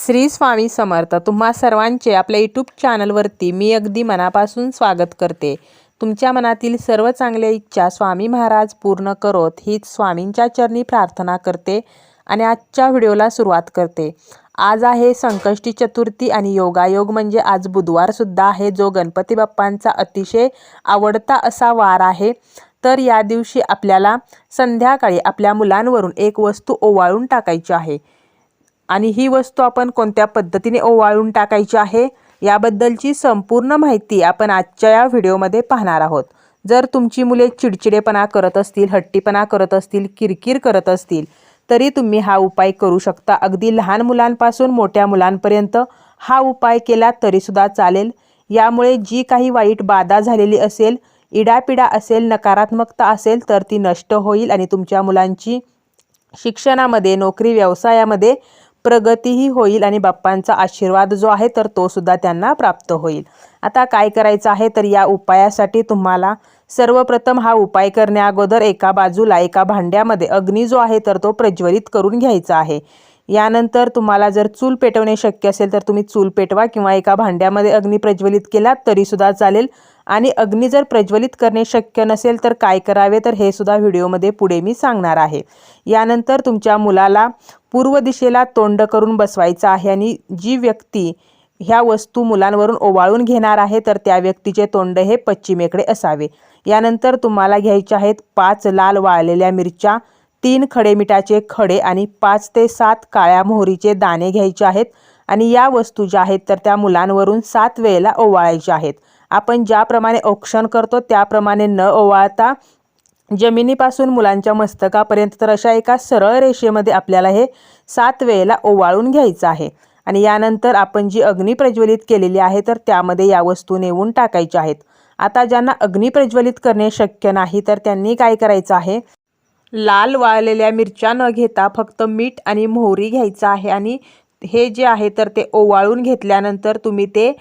श्री स्वामी समर्थ. तुम्हा सर्वांचे आपल्या यूट्यूब चॅनलवरती मी अगदी मनापासून स्वागत करते. तुमच्या मनातील सर्व चांगल्या इच्छा स्वामी महाराज पूर्ण करोत हीच स्वामींच्या चरणी प्रार्थना करते आणि आजच्या व्हिडिओला सुरुवात करते. आज आहे संकष्टी चतुर्थी आणि योगायोग म्हणजे आज बुधवारसुद्धा आहे जो गणपती बाप्पांचा अतिशय आवडता असा वार आहे. तर या दिवशी आपल्याला संध्याकाळी आपल्या मुलांवरून एक वस्तू ओवाळून टाकायची आहे. आणि ही वस्तू आपण कोणत्या पद्धतीने ओवाळून टाकायची आहे याबद्दलची संपूर्ण माहिती आपण आजच्या या व्हिडिओमध्ये पाहणार आहोत. जर तुमची मुले चिडचिडेपणा करत असतील हट्टीपणा करत असतील किरकिर करत असतील तरी तुम्ही हा उपाय करू शकता. अगदी लहान मुलांपासून मोठ्या मुलांपर्यंत हा उपाय केला तरीसुद्धा चालेल. यामुळे जी काही वाईट बाधा झालेली असेल इडापिडा असेल नकारात्मकता असेल तर ती नष्ट होईल आणि तुमच्या मुलांची शिक्षणामध्ये नोकरी व्यवसायामध्ये प्रगतीही होईल आणि बाप्पांचा आशीर्वाद जो आहे तर तो सुद्धा त्यांना प्राप्त होईल. आता काय करायचं आहे तर या उपायासाठी तुम्हाला सर्वप्रथम हा उपाय करण्या अगोदर एका बाजूला एका भांड्यामध्ये अग्नी जो आहे तर तो प्रज्वलित करून घ्यायचा आहे. यानंतर तुम्हाला जर चूल पेटवणे शक्य असेल तर तुम्ही चूल पेटवा किंवा एका भांड्यामध्ये अग्नी प्रज्वलित केला तरीसुद्धा चालेल. आणि अग्नी जर प्रज्वलित करणे शक्य नसेल तर काय करावे तर हे सुद्धा व्हिडिओमध्ये पुढे मी सांगणार आहे. यानंतर तुमच्या मुलाला पूर्व दिशेला तोंड करून बसवायचं आहे आणि जी व्यक्ती ह्या वस्तू मुलांवरून ओवाळून घेणार आहे तर त्या व्यक्तीचे तोंड हे पश्चिमेकडे असावे. यानंतर तुम्हाला घ्यायचे आहेत पाच लाल वाळलेल्या मिरच्या तीन खडे मिठाचे खडे आणि पाच ते सात काळ्या मोहरीचे दाणे घ्यायचे आहेत आणि या वस्तू ज्या आहेत तर त्या मुलांवरून सात वेळेला ओवाळायच्या आहेत. आपण ज्याप्रमाणे औक्षण करतो त्याप्रमाणे न ओवाळता जमिनीपासून मुलांच्या मस्तकापर्यंत तर अशा एका सरळ रेषेमध्ये आपल्याला हे सात वेळेला ओवाळून घ्यायचं आहे. आणि यानंतर आपण जी अग्नी प्रज्वलित केलेली आहे तर त्यामध्ये या वस्तू नेऊन टाकायच्या आहेत. आता ज्यांना अग्नी प्रज्वलित करणे शक्य नाही तर त्यांनी काय करायचं आहे? लाल वाळलेल्या मिरच्या न घेता फक्त मीठ आणि मोहरी घ्यायचं आहे. आणि हे जे आहे तर ते ओवाळून घेतल्यानंतर तुम्ही ते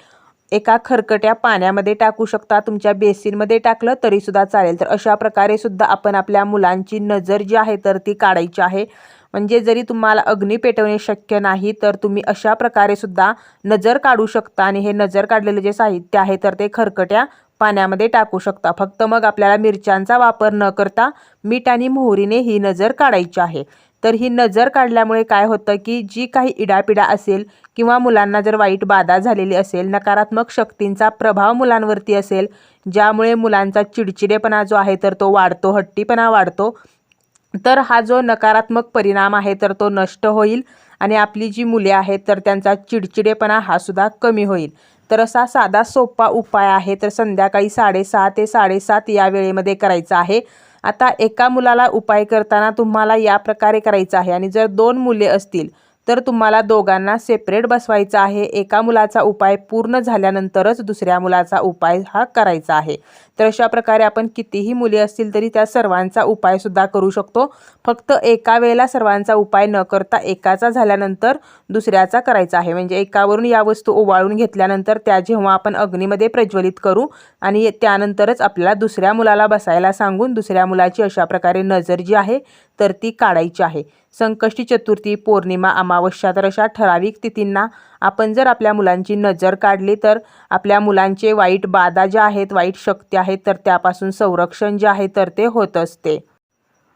एका खरकट्या पाण्यामध्ये टाकू शकता. तुमच्या बेसिनमध्ये टाकलं तरीसुद्धा चालेल. तर अशा प्रकारे सुद्धा आपण आपल्या मुलांची नजर जी आहे तर ती काढायची आहे. म्हणजे जरी तुम्हाला अग्नी पेटवणे शक्य नाही तर तुम्ही अशा प्रकारे सुद्धा नजर काढू शकता आणि हे नजर काढलेलं जे साहित्य आहे तर ते खरकट्या पाण्यामध्ये टाकू शकता. फक्त मग आपल्याला मिरच्यांचा वापर न करता मीठ आणि मोहरीने ही नजर काढायची आहे. तर ही नजर काढल्यामुळे काय होतं की जी काही इडापिडा असेल किंवा मुलांना जर वाईट बाधा झालेली असेल नकारात्मक शक्तींचा प्रभाव मुलांवरती असेल ज्यामुळे मुलांचा चिडचिडेपणा जो आहे तर तो वाढतो हट्टीपणा वाढतो तर हा जो नकारात्मक परिणाम आहे तर तो नष्ट होईल आणि आपली जी मुले आहेत तर त्यांचा चिडचिडेपणा हा सुद्धा कमी होईल. तर असा साधा सोपा उपाय आहे तर संध्याकाळी साडेसहा ते साडेसात या वेळेमध्ये करायचा आहे. आता एका मुलाला उपाय करताना तुम्हाला या प्रकारे करायचं आहे. आणि जर दोन मुले असतील तर तुम्हाला दोघांना सेपरेट बसवायचं आहे. एका मुलाचा उपाय पूर्ण झाल्यानंतरच दुसऱ्या मुलाचा उपाय हा करायचा आहे. तर अशा प्रकारे आपण कितीही मुली असतील तरी त्या सर्वांचा उपायसुद्धा करू शकतो. फक्त एका वेळेला सर्वांचा उपाय न करता एकाचा झाल्यानंतर दुसऱ्याचा करायचा आहे. म्हणजे एकावरून या वस्तू ओवाळून घेतल्यानंतर त्या जेव्हा आपण अग्नीमध्ये प्रज्वलित करू आणि त्यानंतरच आपल्याला दुसऱ्या मुलाला बसायला सांगून दुसऱ्या मुलाची अशा प्रकारे नजर जी आहे तर ती काढायची आहे. संकष्टी चतुर्थी पौर्णिमा अमावस्या तर अशा ठराविक तिथींना आपण जर आपल्या मुलांची नजर काढली तर आपल्या मुलांचे वाईट बाधा ज्या आहेत वाईट शक्ती आहेत तर त्यापासून संरक्षण जे आहे तर ते होत असते.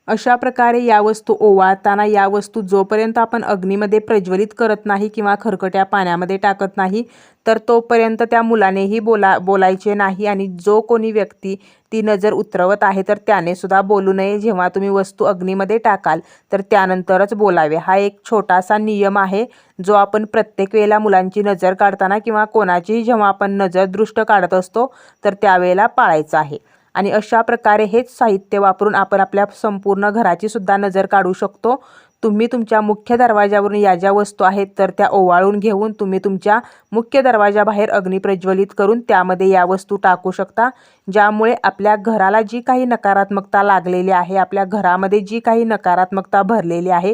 अशा प्रकारे या वस्तू ओवाळताना या वस्तू जोपर्यंत आपण अग्नीमध्ये प्रज्वलित करत नाही किंवा खरकट्या पाण्यामध्ये टाकत नाही तर तोपर्यंत त्या मुलानेही बोला बोलायचे नाही आणि जो कोणी व्यक्ती ती नजर उतरवत आहे तर त्याने सुद्धा बोलू नये. जेव्हा तुम्ही वस्तू अग्नीमध्ये टाकाल तर त्यानंतरच बोलावे. हा एक छोटासा नियम आहे जो आपण प्रत्येक वेळेला मुलांची नजर काढताना किंवा कोणाचीही जेव्हा आपण नजर दृष्ट काढत असतो तर त्यावेळेला पाळायचा आहे. आणि अशा प्रकारे हेच साहित्य वापरून आपण आपल्या संपूर्ण घराची सुद्धा नजर काढू शकतो. तुम्ही तुमच्या मुख्य दरवाजावरून या ज्या वस्तू आहेत तर त्या ओवाळून घेऊन तुम्ही तुमच्या मुख्य दरवाजाबाहेर अग्नी प्रज्वलित करून त्यामध्ये या वस्तू टाकू शकता. ज्यामुळे आपल्या घराला जी काही नकारात्मकता लागलेली आहे आपल्या घरामध्ये जी काही नकारात्मकता भरलेली आहे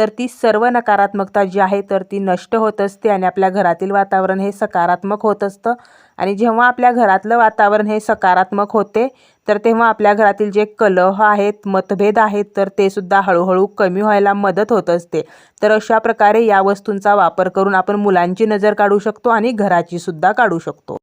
तर ती सर्व नकारात्मकता जी आहे तर ती नष्ट होत असते आणि आपल्या घरातील वातावरण हे सकारात्मक होत असतं. आणि जेव्हा आपल्या घरातलं वातावरण हे सकारात्मक होते तर तेव्हा आपल्या घरातील जे कलह आहेत मतभेद आहेत तर ते सुद्धा हळूहळू कमी व्हायला मदत होत असते. तर अशा प्रकारे या वस्तूंचा वापर करून आपण मुलांची नजर काढू शकतो आणि घराची सुद्धा काढू शकतो.